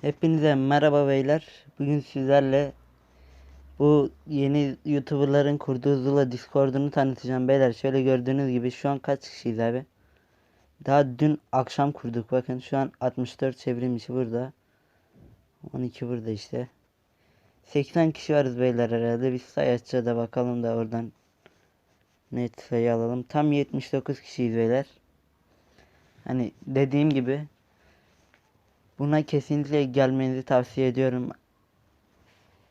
Hepinize merhaba beyler. Bugün sizlerle bu yeni YouTuber'ların kurduğu Zula Discord'unu tanıtacağım beyler. Şöyle gördüğünüz gibi şu an kaç kişiyiz abi? Daha dün akşam kurduk. Bakın şu an 64 çevrim içi burada. 12 burada işte. 80 kişi varız beyler herhalde. Biz sayaçça da bakalım da oradan net sayı alalım. Tam 79 kişiyiz beyler. Hani dediğim gibi Buna kesinlikle gelmenizi tavsiye ediyorum.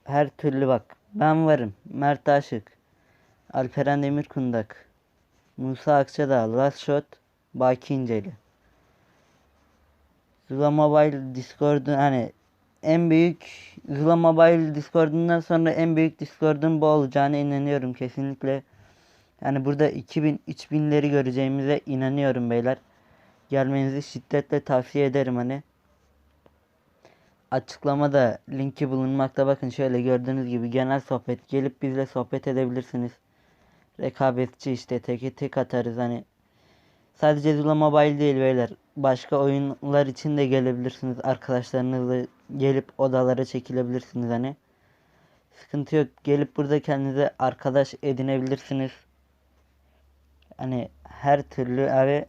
Her türlü bak. Ben varım. Mert Aşık. Alperen Demirkundak. Musa Akçadağ. Last Shot. Baki İnceli. Zula Mobile Discord'un hani en büyük Zula Mobile Discord'undan sonra en büyük Discord'un bu olacağına inanıyorum kesinlikle. Yani burada 2000 3000'leri göreceğimize inanıyorum beyler. Gelmenizi şiddetle tavsiye ederim hani açıklamada linki bulunmakta. Bakın şöyle gördüğünüz gibi genel sohbet. Gelip bizle sohbet edebilirsiniz. Rekabetçi işte teke tek atarız hani. Sadece Zula Mobile değil beyler. Başka oyunlar için de gelebilirsiniz. Arkadaşlarınızla gelip odalara çekilebilirsiniz hani. Sıkıntı yok. Gelip burada kendinize arkadaş edinebilirsiniz. Hani her türlü abi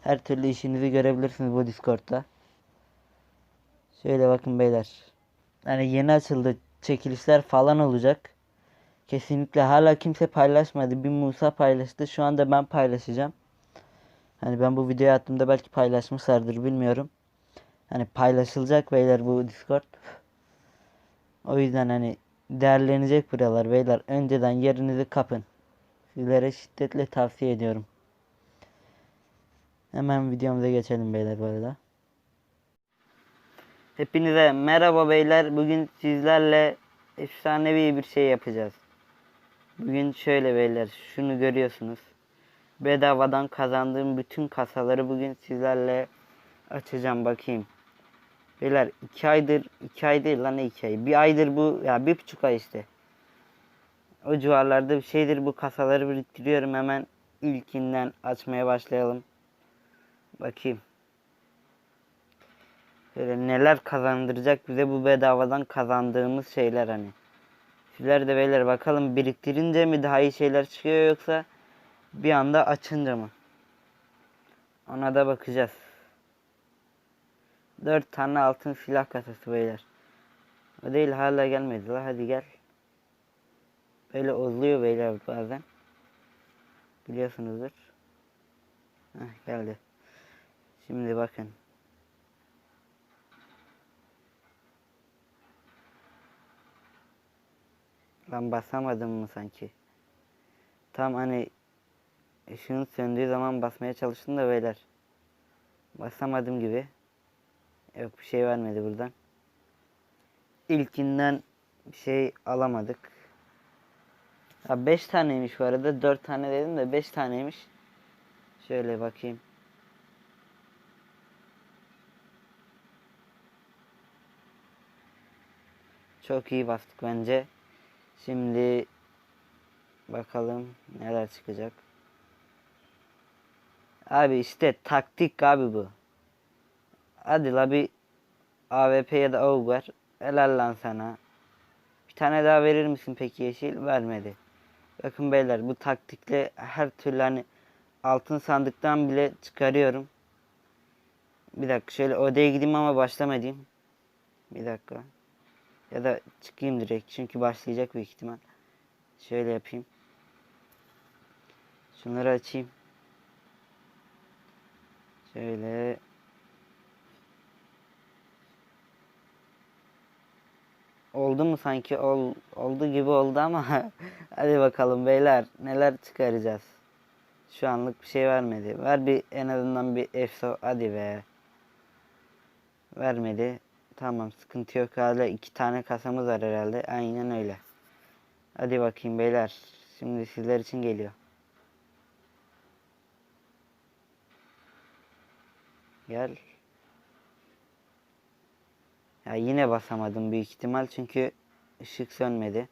her türlü işinizi görebilirsiniz bu Discord'da. Şöyle bakın beyler. Hani yeni açıldı. Çekilişler falan olacak. Kesinlikle hala kimse paylaşmadı. Bir Musa paylaştı. Şu anda ben paylaşacağım. Hani ben bu videoyu attığımda belki paylaşmışlardır bilmiyorum. Hani paylaşılacak beyler bu Discord. O yüzden hani değerlenecek buralar beyler. Önceden yerinizi kapın. Sizlere şiddetle tavsiye ediyorum. Hemen videomuza geçelim beyler bu arada. Hepinize merhaba beyler. Bugün sizlerle efsanevi bir şey yapacağız. Bugün şöyle beyler şunu görüyorsunuz. Bedavadan kazandığım bütün kasaları bugün sizlerle açacağım bakayım. Beyler iki aydır iki ay değil lan ne iki ay. Bir aydır bu ya bir buçuk ay işte. O civarlarda bir şeydir bu kasaları biriktiriyorum hemen ilkinden açmaya başlayalım. Bakayım. Böyle neler kazandıracak bize bu bedavadan kazandığımız şeyler hani. Sizler de beyler bakalım biriktirince mi daha iyi şeyler çıkıyor yoksa bir anda açınca mı? Ona da bakacağız. 4 tane altın silah kasası beyler. O değil hala gelmedi la hadi gel. Böyle ozluyor beyler bazen. Biliyorsunuzdur. Heh, geldi. Şimdi bakın. Ben basamadım mı sanki? Tam hani ışığın söndüğü zaman basmaya çalıştım da beyler. Basamadım gibi. Yok bir şey vermedi buradan. İlkinden bir şey alamadık. Ha 5 taneymiş bu arada. 4 tane dedim de 5 taneymiş. Şöyle bakayım. Çok iyi bastık bence. Şimdi bakalım neler çıkacak. Abi işte taktik abi bu. Hadi la bir AWP ya da AUG ver. Helal lan sana. Bir tane daha verir misin peki yeşil? Vermedi. Bakın beyler bu taktikle her türlü hani altın sandıktan bile çıkarıyorum. Bir dakika şöyle odaya gideyim ama başlamayayım. Bir dakika. Ya da çıkayım direkt çünkü başlayacak büyük ihtimal. Şöyle yapayım. Şunları açayım. Şöyle. Oldu mu sanki? Ol, oldu gibi oldu ama hadi bakalım beyler neler çıkaracağız. Şu anlık bir şey vermedi. Ver bir en azından bir efso hadi be. Vermedi. Tamam sıkıntı yok hala iki tane kasamız var herhalde. Aynen öyle. Hadi bakayım beyler. Şimdi sizler için geliyor. Gel. Ya yine basamadım büyük ihtimal çünkü ışık sönmedi.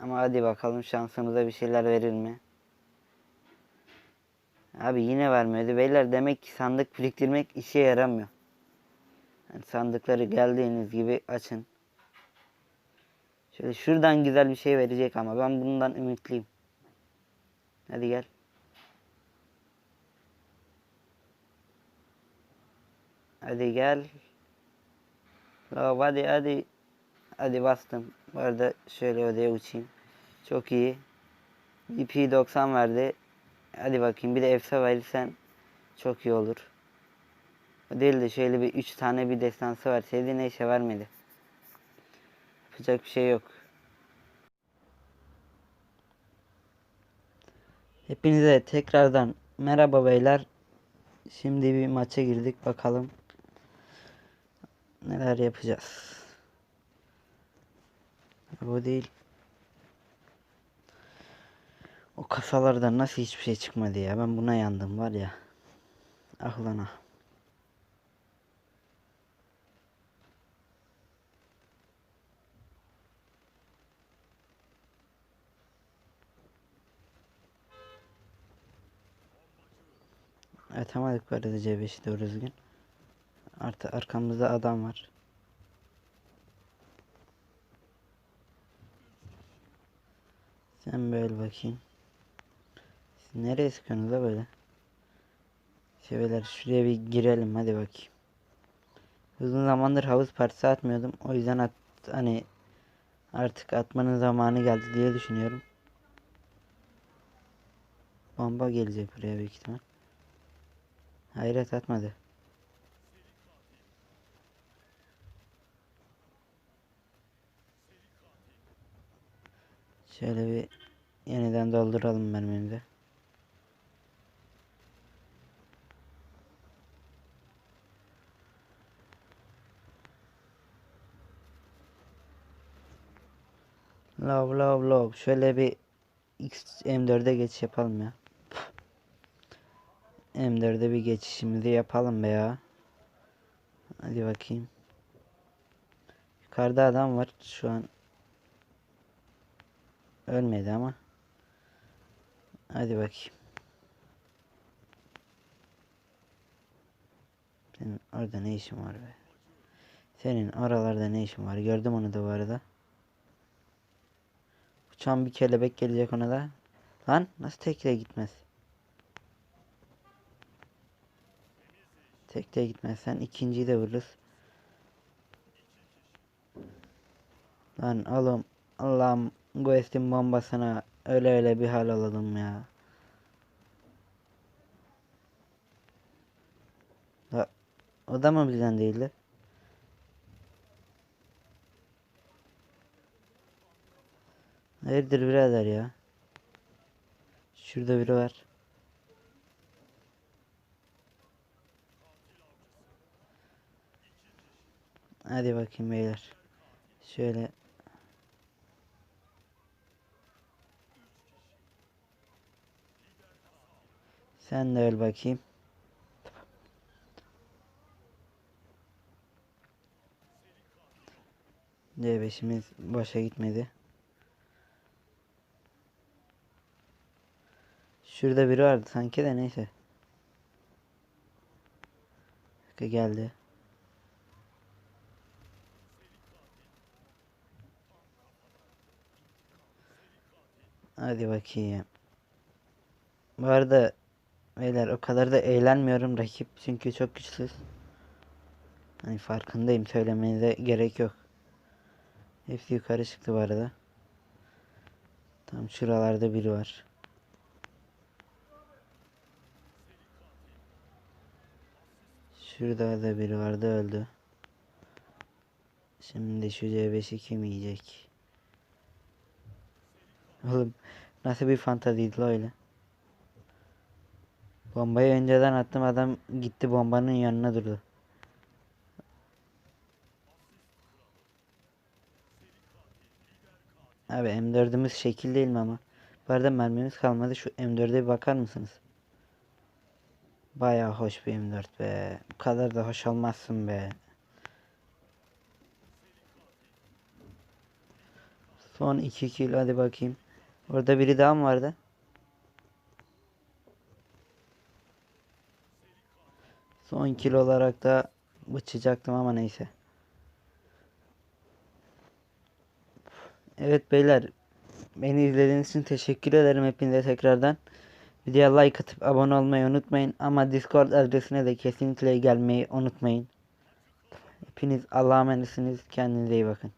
Ama hadi bakalım şansımıza bir şeyler verir mi? Abi yine vermedi. Beyler demek ki sandık biriktirmek işe yaramıyor. Yani sandıkları geldiğiniz gibi açın. Şöyle şuradan güzel bir şey verecek ama ben bundan ümitliyim. Hadi gel. Hadi gel. Love hadi hadi. Hadi bastım. Bu arada şöyle ödeye uçayım. Çok iyi. EP 90 verdi. Hadi bakayım bir de efsa verirsen çok iyi olur. Değil de şöyle bir 3 tane bir destansı verseydi neyse vermedi. Yapacak bir şey yok. Hepinize tekrardan merhaba beyler. Şimdi bir maça girdik bakalım. Neler yapacağız. Bu değil. O kasalardan nasıl hiçbir şey çıkmadı ya. Ben buna yandım var ya. Ah lan ah. Atamadık bu arada C5'i doğru düzgün. Artı arkamızda adam var. Sen böyle bakayım. Siz nereye sıkıyorsunuz da böyle? Seveler şuraya bir girelim hadi bakayım. Uzun zamandır havuz partisi atmıyordum. O yüzden at, hani artık atmanın zamanı geldi diye düşünüyorum. Bomba gelecek buraya büyük ihtimal. Hayret atmadı. Şöyle bir yeniden dolduralım mermimizi. Love love love. Şöyle bir X M4'e geçiş yapalım ya. M4'e bir geçişimizi yapalım be ya. Hadi bakayım. Yukarıda adam var şu an. Ölmedi ama. Hadi bakayım. Senin orada ne işin var be? Senin oralarda ne işin var? Gördüm onu da bu arada. Uçan bir kelebek gelecek ona da. Lan nasıl tekrar gitmez? Tekte gitmezsen ikinciyi de vururuz. Lan oğlum Allah'ım Ghost'in bombasına öyle öyle bir hal alalım ya. Ha, o da mı bizden değildi? Hayırdır birader ya? Şurada biri var. Hadi bakayım beyler. Şöyle Sen de öl bakayım. C5'imiz boşa gitmedi. Şurada biri vardı sanki de neyse. Geldi. Hadi bakayım. Bu arada beyler o kadar da eğlenmiyorum rakip çünkü çok güçsüz. Hani farkındayım söylemenize gerek yok. Hepsi yukarı çıktı bu arada. Tam şuralarda biri var. Şurada da biri vardı öldü. Şimdi şu C5'i kim yiyecek? Oğlum nasıl bir fantaziydi öyle? Bombayı önceden attım adam gitti bombanın yanına durdu. Abi M4'ümüz şekil değil mi ama? Bu arada mermimiz kalmadı. Şu M4'e bir bakar mısınız? Bayağı hoş bir M4 be. Bu kadar da hoş olmazsın be. Son 2 kill hadi bakayım. Orada biri daha mı vardı? Son kill olarak da Bıçacaktım ama neyse. Evet beyler. Beni izlediğiniz için teşekkür ederim hepinize tekrardan. Videoya like atıp abone olmayı unutmayın. Ama Discord adresine de kesinlikle gelmeyi unutmayın. Hepiniz Allah'a emanetsiniz. Kendinize iyi bakın.